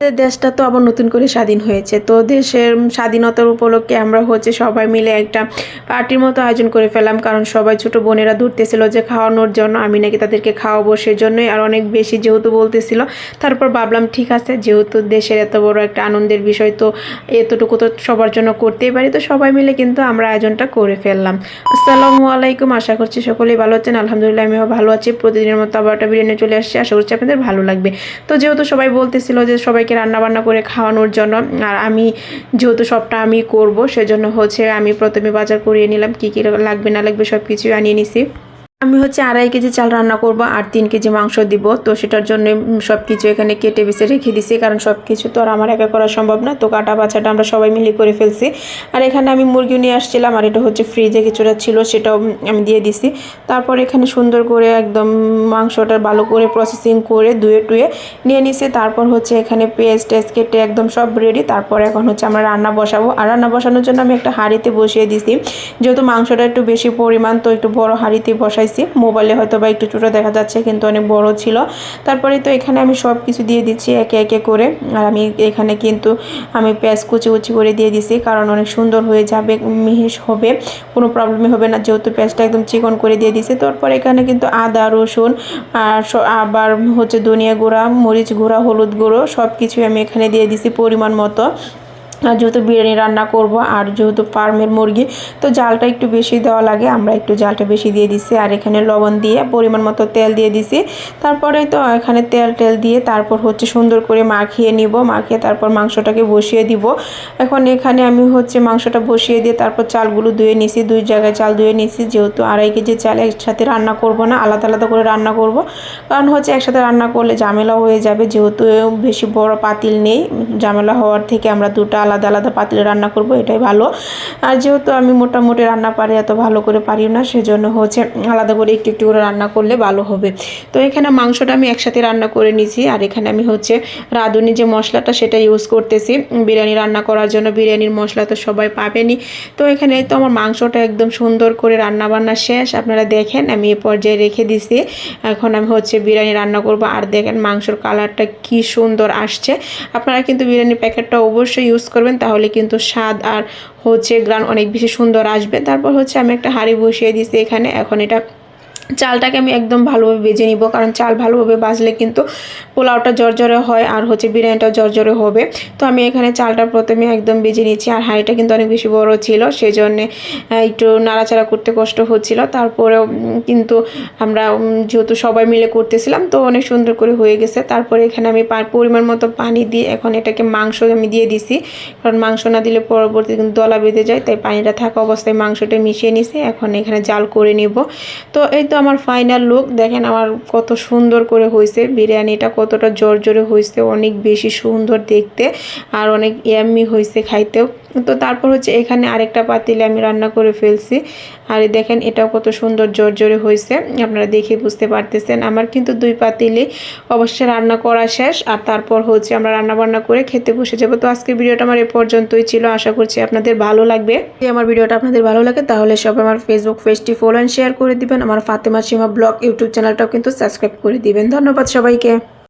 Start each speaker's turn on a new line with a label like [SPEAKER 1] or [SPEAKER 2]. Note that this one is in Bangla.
[SPEAKER 1] দেশটা তো আবার নতুন করে স্বাধীন হয়েছে। তো দেশের স্বাধীনতার উপলক্ষে আমরা হচ্ছে সবাই মিলে একটা পার্টির মতো আয়োজন করে ফেলাম কারণ সবাই ছোট বোনেরা ধরতেছিল যে খাওয়ানোর জন্য, আমি নাকি তাদেরকে খাওয়াবো সেজন্যই। আর অনেক বেশি যেহেতু বলতেছিল, তারপর ভাবলাম ঠিক আছে, যেহেতু দেশের এত বড় একটা আনন্দের বিষয়, তো এতটুকু তো সবার জন্য করতেই পারি। তো সবাই মিলে কিন্তু আমরা আয়োজনটা করে ফেললাম। আসসালামু আলাইকুম, আশা করছি সকলেই ভালো আছেন। আলহামদুলিল্লাহ, আমিও ভালো আছি। প্রতিদিনের মতো আবার একটা বিরিয়ানি চলে আসছি। আশা করছি আপনাদের ভালো লাগবে। তো যেহেতু সবাই বলতেছিল যে সবাইকে রান্না বান্না করে খাওয়ানোর জন্য। আর আমি যেহেতু সবটা আমি করব, সেজন্য হচ্ছে আমি প্রথমে বাজার করিয়ে নিলাম, কী কী লাগবে না লাগবে সব কিছুই আনিয়ে নিছি। আমি হচ্ছে আড়াই কেজি চাল রান্না করব আর তিন কেজি মাংস দিব। তো সেটার জন্য সব কিছু এখানে কেটে বেছে রেখে দিছি। কারণ সব কিছু তো আর আমার একা করা সম্ভব না। তো কাটা বাছাটা আমরা সবাই মিলে করে ফেলছি। আর এখানে আমি মুরগি নিয়ে আসছিলাম আর এটা হচ্ছে ফ্রিজে কিছুটা ছিল, সেটাও আমি দিয়ে দিছি। তারপর এখানে সুন্দর করে একদম মাংসটা ভালো করে প্রসেসিং করে ধুয়ে টুয়ে নিয়ে নিছি। তারপর হচ্ছে এখানে পেস্ট টেস্ট কেটে একদম সব রেডি তারপর এখন হচ্ছে আমরা রান্না বসাবো। আর রান্না বসানোর জন্য আমি একটা হাঁড়িতে বসিয়ে দিছি। যেহেতু মাংসটা একটু বেশি পরিমাণ, তো একটু বড় হাঁড়িতে বসাইছি মোবাইলে হয়তো বা একটু ছোটো দেখা যাচ্ছে, কিন্তু অনেক বড় ছিল। তারপরে তো এখানে আমি সব কিছু দিয়ে দিচ্ছি একে একে করে। আর আমি এখানে কিন্তু আমি পেঁয়াজ কুচি কুচি করে দিয়ে দিছি, কারণ অনেক সুন্দর হয়ে যাবে, মিহিস হবে, কোনো প্রবলেমই হবে না। যেহেতু পেঁয়াজটা একদম চিকন করে দিয়ে দিছি, তারপর এখানে কিন্তু আদা, রসুন আর আবার হচ্ছে ধনিয়া গুঁড়া, মরিচ গুঁড়া, হলুদ গুঁড়ো সব কিছুই আমি এখানে দিয়ে দিছি পরিমাণ মতো। আর যেহেতু বিরিয়ানি রান্না করব আর যেহেতু ফার্মের মুরগি, তো জালটা একটু বেশি দেওয়া লাগে। আমরা একটু জালটা বেশি দিয়ে দিছি। আর এখানে লবণ দিয়ে পরিমাণ মতো তেল দিয়ে দিছি। তারপরে তো এখানে তেল টেল দিয়ে তারপর হচ্ছে সুন্দর করে মাখিয়ে নিব। মাখিয়ে তারপর মাংসটাকে বসিয়ে দিব। এখন এখানে আমি হচ্ছে মাংসটা বসিয়ে দিয়ে তারপর চালগুলো ধুয়ে নিছি। দুই জায়গায় চাল ধুয়ে নিছি। যেহেতু আড়াই কেজি চাল একসাথে রান্না করব না, আলাদা আলাদা করে রান্না করব। কারণ হচ্ছে একসাথে রান্না করলে ঝামেলা হয়ে যাবে। যেহেতু বেশি বড় পাতিল নেই, ঝামেলা হওয়ার থেকে আমরা দুটো আলাদা আলাদা পাতিলে রান্না করব, এটাই ভালো। আর যেহেতু আমি মোটামুটি রান্না পারি এত ভালো করে পারি না, সেজন্য হচ্ছে আলাদা করে একটু একটু করে রান্না করলে ভালো হবে। তো এখানে মাংসটা আমি একসাথে রান্না করে নিয়েছি আর এখানে আমি হচ্ছে রাঁধুনি যে মশলাটা সেটা ইউজ করতেছি। বিরিয়ানি রান্না করার জন্য বিরিয়ানির মশলা তো সবাই পাবেনি তো এখানে তো আমার মাংসটা একদম সুন্দর করে রান্না বান্না শেষ, আপনারা দেখেন আমি এ পর্যায়ে রেখে দিছি। এখন আমি হচ্ছে বিরিয়ানি রান্না করব, আর দেখেন মাংসর কালারটা কি সুন্দর আসছে। আপনারা কিন্তু বিরিয়ানির প্যাকেটটা অবশ্যই ইউজ করবেন, তাহলে কিন্তু স্বাদ আর হচ্ছে গ্রান অনেক বেশি সুন্দর আসবে। তারপর হচ্ছে আমি একটা হাঁড়ি বসিয়ে দিয়েছি এখানে। এখন এটা চালটাকে আমি একদম ভালোভাবে বেজে নিব, কারণ চাল ভালোভাবে বাজলে কিন্তু পোলাওটা জর্জরে হয় আর হচ্ছে বিরিয়ানিটাও জর্জরে হবে। তো আমি এখানে চালটা প্রথমে একদম বেজে নিয়েছি, আর হাঁড়িটা কিন্তু অনেক বেশি বড় ছিল সেই জন্যে একটু নাড়াচাড়া করতে কষ্ট হচ্ছিল। তারপরেও কিন্তু আমরা যেহেতু সবাই মিলে করতেছিলাম, তো অনেক সুন্দর করে হয়ে গেছে। তারপরে এখানে আমি পরিমাণ মতো পানি দিয়ে এখন এটাকে মাংস আমি দিয়ে দিছি, কারণ মাংস না দিলে পরবর্তী কিন্তু দলা বেঁধে যায়, তাই পানিটা থাকা অবস্থায় মাংসটা মিশিয়ে নিছি। এখন এখানে জাল করে নিব। তো এই তো আমার ফাইনাল লুক দেখেন আমার কত সুন্দর করে হয়েছে বিরিয়ানিটা কতটা জোরে হয়েছে অনেক বেশি সুন্দর দেখতে, আর অনেক ইয়াম্মি হয়েছে খাইতেও। তো তারপর হচ্ছে এখানে আরেকটা পাতিলে আমি রান্না করে ফেলছি। আর দেখেন, এটাও কত সুন্দর জোর জোরে হয়েছে। আপনারা দেখে বুঝতে পারতেছেন। আমার কিন্তু দুই পাতিলে অবশ্যই রান্না করা শেষ। আর তারপর হচ্ছে আমরা রান্না বান্না করে খেতে বসে যাব। তো আজকের ভিডিওটা আমার এ পর্যন্তই ছিল। আশা করছি আপনাদের ভালো লাগবে। যদি আমার ভিডিওটা আপনাদের ভালো লাগে, তাহলে সব আমার ফেসবুক পেজটি ফলো অ্যান্ড শেয়ার করে দিবেন। আমার ফাতেমা সীমা ব্লগ, ইউটিউব চ্যানেলটাও কিন্তু সাবস্ক্রাইব করে দিবেন। ধন্যবাদ সবাইকে।